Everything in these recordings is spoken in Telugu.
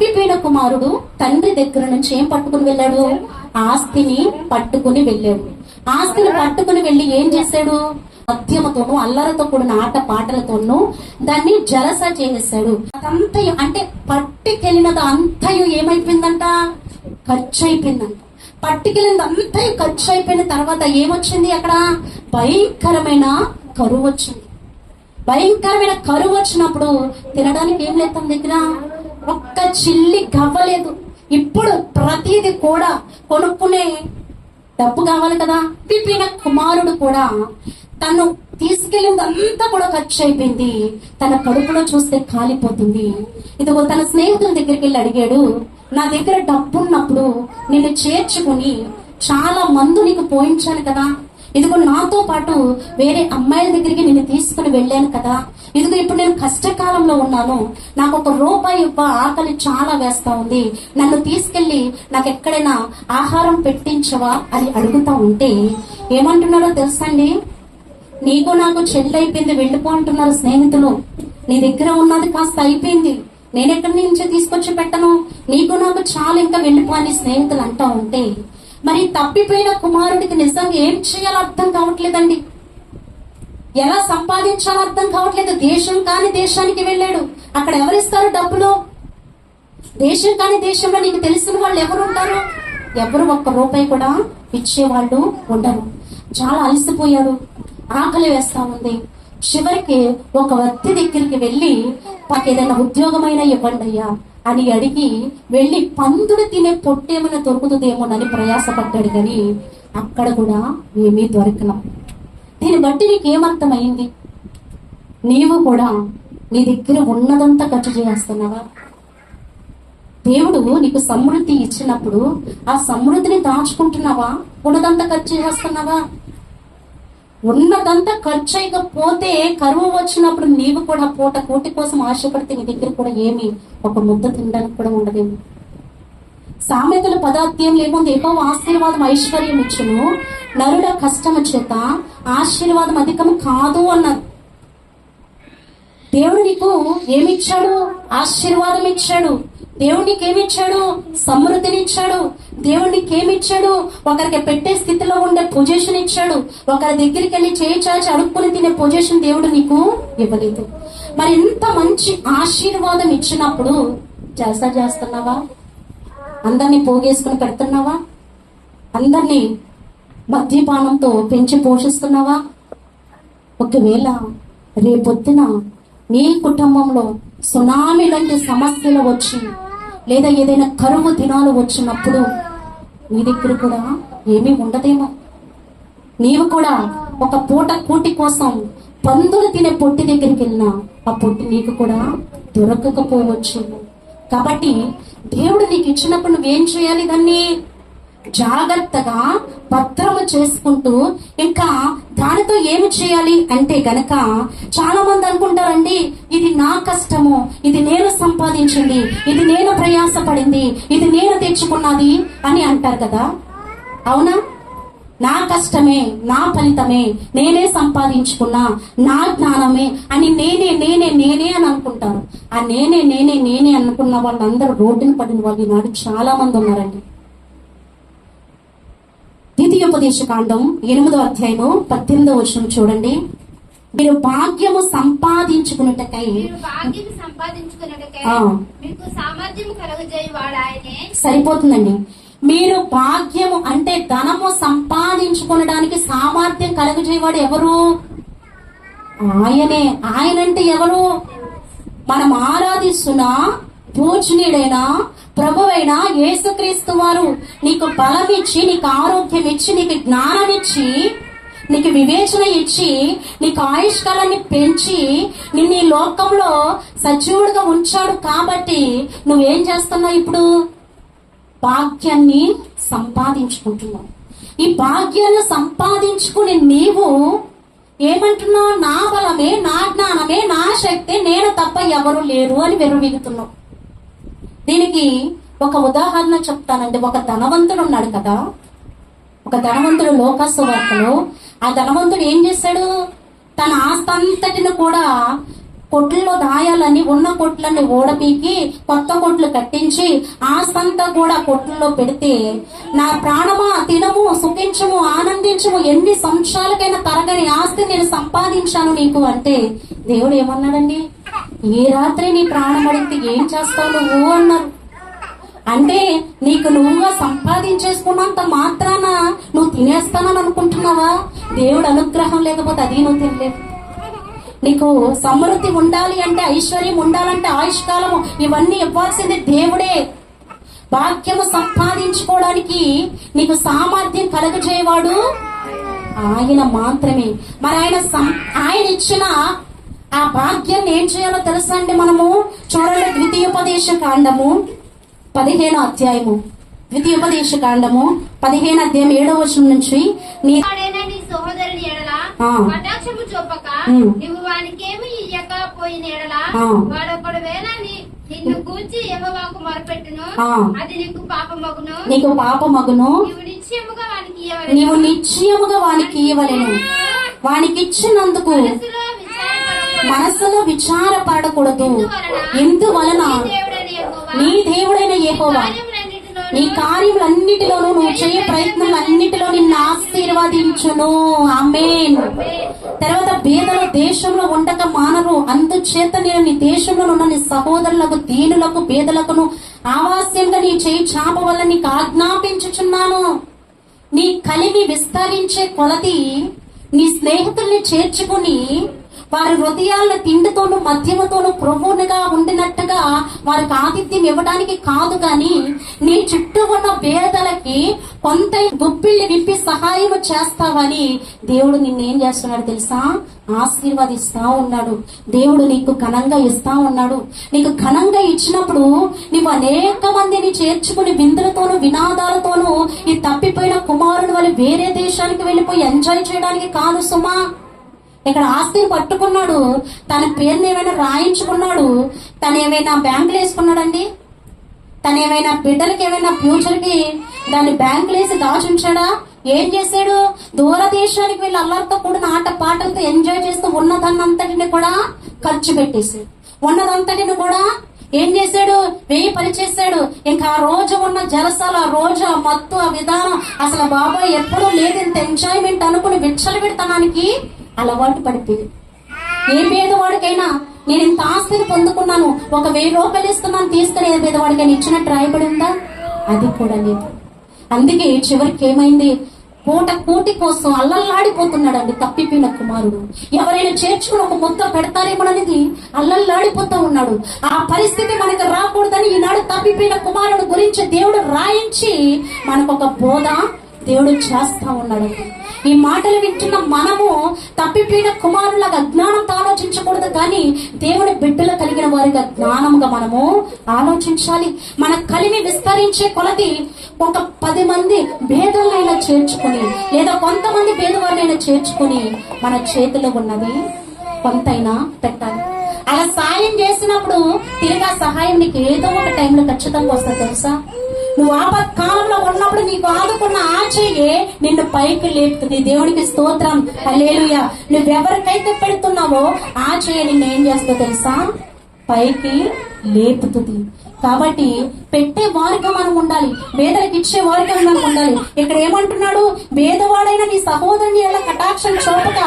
తప్పిపోయిన కుమారుడు తండ్రి దగ్గర నుంచి ఏం పట్టుకుని వెళ్ళాడు? ఆస్తిని పట్టుకుని వెళ్ళాడు. ఆస్తిని పట్టుకుని వెళ్ళి ఏం చేశాడు? మద్యమతోనూ అల్లరతో కూడిన ఆట పాటలతోనూ దాన్ని జలస చేసేసాడు అదంతయు అంటే పట్టుకెళ్ళినది అంతయు ఏమైపోయిందంట? ఖర్చు అయిపోయిందంట పట్టుకెళ్ళినది అంతయు ఖర్చు అయిపోయిన తర్వాత ఏమొచ్చింది అక్కడ? భయంకరమైన కరువు వచ్చింది భయంకరమైన కరువు వచ్చినప్పుడు తినడానికి ఏం లేదు తన దగ్గర? ఒక్క చిల్లి గవ్వలేదు. ఇప్పుడు ప్రతిది కూడా కొనుక్కునే డబ్బు కావాలి కదా? పిపిన కుమారుడు కూడా తను తీసుకెళ్ళిందంతా కూడా ఖర్చు అయిపోయింది తన కడుపులో చూస్తే కాలిపోతుంది. ఇదిగో తన స్నేహితుల దగ్గరికి వెళ్ళి అడిగాడు నా దగ్గర డబ్బు ఉన్నప్పుడు నిన్ను చేర్చుకుని చాలా మందు నీకు పోయించాను కదా. ఇదిగో నాతో పాటు వేరే అమ్మాయిల దగ్గరికి నేను తీసుకుని వెళ్ళాను కదా. ఇదిగో ఇప్పుడు నేను కష్టకాలంలో ఉన్నాను. నాకు ఒక రూపాయి ఇవ్వ ఆకలి చాలా వేస్తా ఉంది. నన్ను తీసుకెళ్ళి నాకు ఎక్కడైనా ఆహారం పెట్టించవా అని అడుగుతా ఉంటే ఏమంటున్నారో తెలుసండి నీకు నాకు చెల్లి అయిపోయింది వెళ్ళిపో అంటున్నారు స్నేహితులు. నీ దగ్గర ఉన్నది కాస్త అయిపోయింది. నేను ఎక్కడి నుంచి తీసుకొచ్చి పెట్టను? నీకు నాకు చాలా ఇంకా వెళ్ళిపో అని స్నేహితులు అంటా ఉంటే మరి తప్పిపోయిన కుమారుడికి నిజంగా ఏం చేయాలో అర్థం కావట్లేదండి. ఎలా సంపాదించాలో అర్థం కావట్లేదు. దేశం కాని దేశానికి వెళ్ళాడు. అక్కడ ఎవరిస్తారు డబ్బులు? దేశం కాని దేశంలో నీకు తెలిసిన వాళ్ళు ఎవరు ఉంటారు ఎవరు ఒక్క రూపాయి కూడా ఇచ్చేవాళ్ళు ఉండరు. చాలా అలసిపోయాడు. ఆకలి వేస్తా ఉంది. చివరికి ఒక వ్యక్తి దగ్గరికి వెళ్ళి మాకు ఏదైనా ఉద్యోగమైనా ఇవ్వండి అయ్యా అని అడిగి వెళ్ళి పందుడు తినే పొట్టేమైనా దొరుకుతుందేమోనని ప్రయాసపడ్డాడు కానీ అక్కడ కూడా ఏమీ దొరకనం దీన్ని బట్టి నీకేమర్థమైంది? నీవు కూడా నీ దగ్గర ఉన్నదంతా ఖర్చు చేస్తున్నావా? దేవుడు నీకు సమృద్ధి ఇచ్చినప్పుడు ఆ సమృద్ధిని దాచుకుంటున్నావా? ఉన్నదంతా ఖర్చు చేస్తున్నావా? ఉన్నదంతా ఖర్చు అయిపోతే కరువు వచ్చినప్పుడు నీవు కూడా పూట కోటి కోసం ఆశపడితే నీ దగ్గర కూడా ఏమి ఒక ముద్ద తినడానికి కూడా ఉండదేమో సామెతల పదార్థం ఏముంది? ఏమో ఆశీర్వాదం ఐశ్వర్యం ఇచ్చును. నరుడ కష్టము చేత ఆశీర్వాదం అధికము కాదు అన్నారు. దేవుడు నీకు ఏమిచ్చాడు? ఆశీర్వాదం ఇచ్చాడు. దేవుడు నీకు ఏమిచ్చాడు సమృద్ధిని ఇచ్చాడు దేవుడు నీకు ఏమిచ్చాడు ఒకరికి పెట్టే స్థితిలో ఉండే పొజిషన్ ఇచ్చాడు ఒకరి దగ్గరికి వెళ్ళి చేయిచాచి అడుక్కుని తినే పొజిషన్ దేవుడు నీకు ఇవ్వలేదు. మరి ఇంత మంచి ఆశీర్వాదం ఇచ్చినప్పుడు చేస్తా చేస్తున్నావా? అందరినీ పోగేసుకుని పెడుతున్నావా? అందరినీ మద్యపానంతో పెంచి పోషిస్తున్నావా? ఒకవేళ రేపొద్దున నీ కుటుంబంలో సునామీ లాంటి సమస్యలు వచ్చి లేదా ఏదైనా కరువు దినాలు వచ్చినప్పుడు నీ దగ్గర కూడా ఏమీ ఉండదేమో. నీవు కూడా ఒక పూట కూటి కోసం పందులు తినే పొట్టి దగ్గరికి వెళ్ళినా ఆ పొట్టి నీకు కూడా దొరకకపోవచ్చు. కాబట్టి దేవుడు నీకు ఇచ్చినప్పుడు నువ్వేం చేయాలి దాన్ని? జాగ్రత్తగా భద్రము చేసుకుంటూ ఇంకా దానితో ఏమి చేయాలి అంటే గనక చాలా మంది అనుకుంటారండి ఇది నా కష్టము ఇది నేను సంపాదించింది ఇది నేను ప్రయాసపడింది ఇది నేను తెచ్చుకున్నది అని అంటారు కదా. అవునా? నా కష్టమే నా ఫలితమే నేనే సంపాదించుకున్నా నా జ్ఞానమే అని నేనే నేనే నేనే అని అనుకుంటారు. ఆ నేనే నేనే నేనే అనుకున్న వాళ్ళందరూ రోడ్డున పడిన వాళ్ళు ఈనాడు చాలా మంది ఉన్నారండి. ద్వితీయోపదేశ కాండం ఎనిమిదో అధ్యాయము పద్దెనిమిదో వచనం చూడండి. మీరు భాగ్యము సంపాదించుకున్నటకై సరిపోతుందండి. మీరు భాగ్యము అంటే ధనము సంపాదించుకొనడానికి సామర్థ్యం కలుగజేయవాడు ఎవరు? ఆయనే. ఆయన అంటే ఎవరు? మనం ఆరాధిస్తున్న పూజనీయుడైన ప్రభువైన యేసుక్రీస్తు వారు నీకు బలం ఇచ్చి నీకు ఆరోగ్యం ఇచ్చి నీకు జ్ఞానం ఇచ్చి నీకు వివేచన ఇచ్చి నీకు ఆయుష్కాలాన్ని పెంచి నిన్ను ఈ లోకంలో సజీవుడిగా ఉంచాడు కాబట్టి నువ్వేం చేస్తున్నావు ఇప్పుడు? భాగ్యాన్ని సంపాదించుకుంటున్నావు. ఈ భాగ్యాన్ని సంపాదించుకుని నీవు ఏమంటున్నావు? నా బలమే నా జ్ఞానమే నా శక్తి నేను తప్ప ఎవరు లేరు అని విర్రవీగుతున్నావు. దీనికి ఒక ఉదాహరణ చెప్తానండి. ఒక ధనవంతుడు ఉన్నాడు కదా. ఒక ధనవంతుడు లోకస్సు వార్తలో ఆ ధనవంతుడు ఏం చేశాడు తన ఆస్తంతటిని కూడా కొట్లలో దాయాలని ఉన్న కొట్లని ఓడపీకి కొత్త కొట్లు కట్టించి ఆస్తంతా కూడా కొట్లలో పెడితే నా ప్రాణమా తినము సుఖించము ఆనందించము ఎన్ని సంవత్సరాలకైనా తరగని ఆస్తి నేను సంపాదించాను నీకు అంటే దేవుడు ఏమన్నాడండి? ఏ రాత్రి నీ ప్రాణం అడిగితే ఏం చేస్తావు నువ్వు అన్నారు. అంటే నీకు నువ్వుగా సంపాదించేసుకున్నంత మాత్రాన నువ్వు తినేస్తానని అనుకుంటున్నావా? దేవుడు అనుగ్రహం లేకపోతే అది నువ్వు తినలేవు. నీకు సమృద్ధి ఉండాలి అంటే ఐశ్వర్యం ఉండాలంటే ఆయుష్కాలము ఇవన్నీ ఇవ్వాల్సింది దేవుడే. వాక్యము సంపాదించుకోవడానికి నీకు సామర్థ్యం కలుగజేయవాడు ఆయన మాత్రమే. మరి ఆయన ఆయన ఇచ్చిన ఆ భాగ్యాన్ని ఏం చేయాలో తెలుసా అండి మనము చూడండి ద్వితీయోపదేశ కాండము పదిహేను అధ్యాయము ద్వితీయోపదేశ కాండము పదిహేను అధ్యాయం ఏడవ వచనం నుంచి నీ సహోదరుని ఎడల. కటాక్షము చూపక. నువ్వు వానికేమి ఇయ్యక పోయిన ఎడల ఆ. వాడొకడు వేళ నీ- నిన్ను కూర్చి యెహోవాకు మొరపెట్టును ఆ. అది నీకు పాపమగును నీకు పాప మగును నీవు నిశ్చయముగా వానికి ఇయ్యవలెను. నీవు నిశ్చయముగా వానికి ఇవ్వలేను వానికి ఇచ్చినందుకు మనసులో విచారపడకూడదు. ఎందువలన? నీ దేవుడైన యెహోవా. నీ కార్యములన్నిటిలోనూ నువ్వు చేయ ప్రయత్నాలన్నిటిలో నిన్ను ఆశీర్వదించును. ఆమేన్. తర్వాత బీదలు దేశంలో ఉండక మానరు. అందుచేత నేను నీ దేశంలో ఉన్న నీ సహోదరులకు దీనులకు బీదలకును ఆవాస్యంగా నీ చేయి చాప వల్ల నీకు ఆజ్ఞాపించుచున్నాను. నీ కలిమి విస్తరించే కొలది నీ స్నేహితుల్ని చేర్చుకుని వారి హృదయాల తిండితోనూ మద్యముతోనూ ప్రభువునిగా ఉండినట్టుగా వారికి ఆతిథ్యం ఇవ్వడానికి కాదు కానీ నీ చుట్టూ ఉన్న పేదలకి కొంత గుప్పిళ్ళి విప్పి సహాయం చేస్తావని దేవుడు నిన్నేం చేస్తున్నాడు తెలుసా? ఆశీర్వదిస్తా ఉన్నాడు. దేవుడు నీకు ఘనంగా ఇస్తా ఉన్నాడు. నీకు ఘనంగా ఇచ్చినప్పుడు నీవు అనేక మందిని చేర్చుకుని విందులతోనూ వినాదాలతోనూ ఈ తప్పిపోయిన కుమారుడు వాళ్ళు వేరే దేశానికి వెళ్ళిపోయి ఎంజాయ్ చేయడానికి కాదు సుమా. ఇక్కడ ఆస్తిని పట్టుకున్నాడు. తన పేరుని ఏమైనా రాయించుకున్నాడు? తను ఏమైనా బ్యాంకులు వేసుకున్నాడండి? తను ఏమైనా బిడ్డలకి ఏమైనా ఫ్యూచర్కి దాన్ని బ్యాంకులు వేసి దాచుంచాడా? ఏం చేశాడు? దూరదేశానికి వెళ్ళి అల్లరితో కూడిన ఆట పాటలతో ఎంజాయ్ చేస్తూ ఉన్నదన్నంతటిని కూడా ఖర్చు పెట్టేసి ఉన్నదంతటిని కూడా ఏం చేశాడు? వెయ్యి పని చేశాడు ఇంకా ఆ రోజు ఉన్న జలసాలు ఆ రోజు ఆ మత్తు ఆ విధానం అసలు బాబాయ్ ఎప్పుడూ లేదు ఇంత ఎంజాయ్మెంట్ అనుకుని విచ్చలు పెడతానికి అలవాటు పడిపోయింది. ఏ పేదవాడికైనా నేను ఇంత ఆస్తిని పొందుకున్నాను ఒక వెయ్యి రూపాయలు ఇస్తున్నాను తీసుకుని ఏ పేదవాడికైనా ఇచ్చినట్టు రాయబడి ఉందా? అది కూడా లేదు. అందుకే చివరికి ఏమైంది? పూట కూటి కోసం అల్లల్లాడిపోతున్నాడండి తప్పిపోయిన కుమారుడు. ఎవరైనా చేర్చుకుని ఒక ముద్ద పెడతారేమోననేది అల్లల్లాడిపోతూ ఉన్నాడు. ఆ పరిస్థితి మనకు రాకూడదని ఈనాడు తప్పిపోయిన కుమారుడు గురించి దేవుడు రాయించి మనకు ఒక బోధ దేవుడు చేస్తా ఉన్నాడు. ఈ మాటలు వింటున్న మనము తప్పిపోయిన కుమారులాగా జ్ఞానంతో ఆలోచించకూడదు కానీ దేవుని బిడ్డలు కలిగిన వారిగా జ్ఞానంగా మనము ఆలోచించాలి. మన కలిమి విస్తరించే కొలది ఒక పది మంది భేదలైనా చేర్చుకుని లేదా కొంతమంది భేదవారినైనా చేర్చుకుని మన చేతిలో ఉన్నది కొంతైనా పెట్టాలి. అలా సాయం చేసినప్పుడు తిరిగి ఆ సహాయం నీకు ఏదో ఒక టైంలో ఖచ్చితంగా వస్తుంది తెలుసా? నువ్వు ఆపత్ కాలంలో ఉన్నప్పుడు నీకు ఆదుకున్న ఆ నిన్ను పైకి లేపుతుంది. దేవునికి స్తోత్రం. హల్లెలూయా. నువ్వెవరికైతే పెడుతున్నావో ఆ చెయ్యి నిన్ను ఏం చేస్తావు తెలుసా? పైకి లేపుతుంది. కాబట్టి పెట్టే వారిగా మనం ఉండాలి. వేదలకు ఇచ్చే వారిగా మనం ఉండాలి. ఇక్కడ ఏమంటున్నాడు? వేదవాడైన నీ సహోదరుని ఎలా కటాక్షం చూపక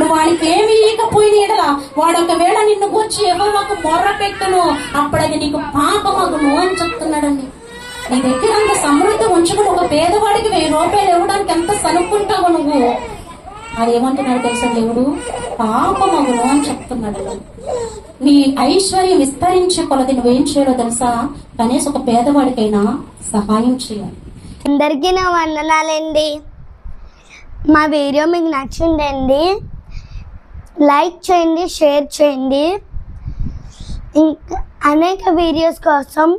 నువ్వు వాడికి ఏమి ఇవ్వకపోయిన ఎడలా వాడు ఒకవేళ నిన్ను కూర్చి ఎవరికి మొర్ర పెట్టును అప్పుడది నీకు పాపమగును అని చెప్తున్నాడండి. నీ దగ్గర అంత సమృద్ధి ఉంచుకుని ఒక పేదవాడికి వెయ్యి రూపాయలు ఇవ్వడానికి ఎంత సనుక్కుంటావు నువ్వు? అది ఏమంటున్నాడు తెలుసా దేవుడు? పాపమగును అని చెప్తున్నాడు. నీ ఐశ్వర్యం విస్తరించే కొలది నువ్వేం చేయాలో తెలుసా? కనీసం ఒక పేదవాడికైనా సహాయం చేయాలి. అందరికీ నా వందనాలండి. మా వీడియో మీకు నచ్చిందండి లైక్ చేయండి షేర్ చేయండి. ఇంకా అనేక వీడియోస్ కోసం